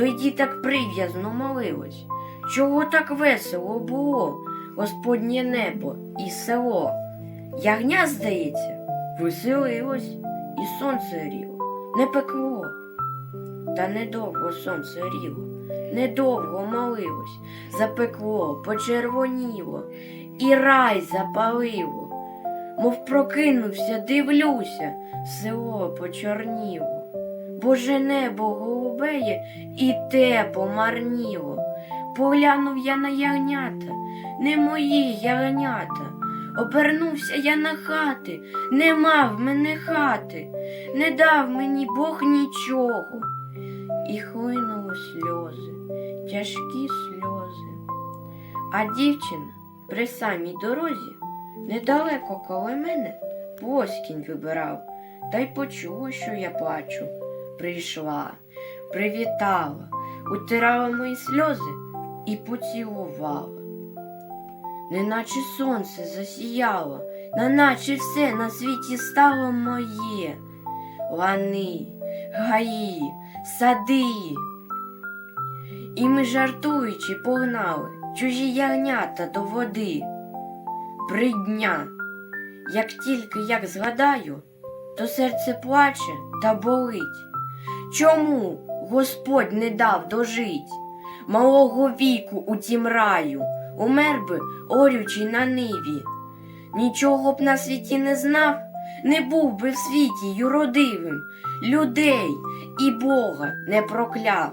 Тоді так прив'язно молилось, чого так весело було, Господнє небо і село. Ягня, здається, веселилось, і сонце ріло, не пекло. Та недовго сонце ріло, недовго молилось, запекло, почервоніло, і рай запалило. Мов прокинувся, дивлюся, село почорніло. Боже небо голубеє і те помарніло. Поглянув я на ягнята, не мої ягнята. Обернувся я на хати, нема в мене хати, не дав мені Бог нічого. І хлинули сльози, тяжкі сльози. А дівчина при самій дорозі недалеко коло мене плоскінь вибирав, та й почула, що я плачу. Прийшла, привітала, утирала мої сльози і поцілувала. Неначе сонце засіяло, неначе все на світі стало моє. Лани, гаї, сади. І ми, жартуючи, погнали чужі ягнята до води. Бридня, як тільки як згадаю, то серце плаче та болить. Чому Господь не дав дожить малого віку у тім раю, умер би, орючий на ниві. Нічого б на світі не знав, не був би в світі юродивим, людей і Бога не прокляв.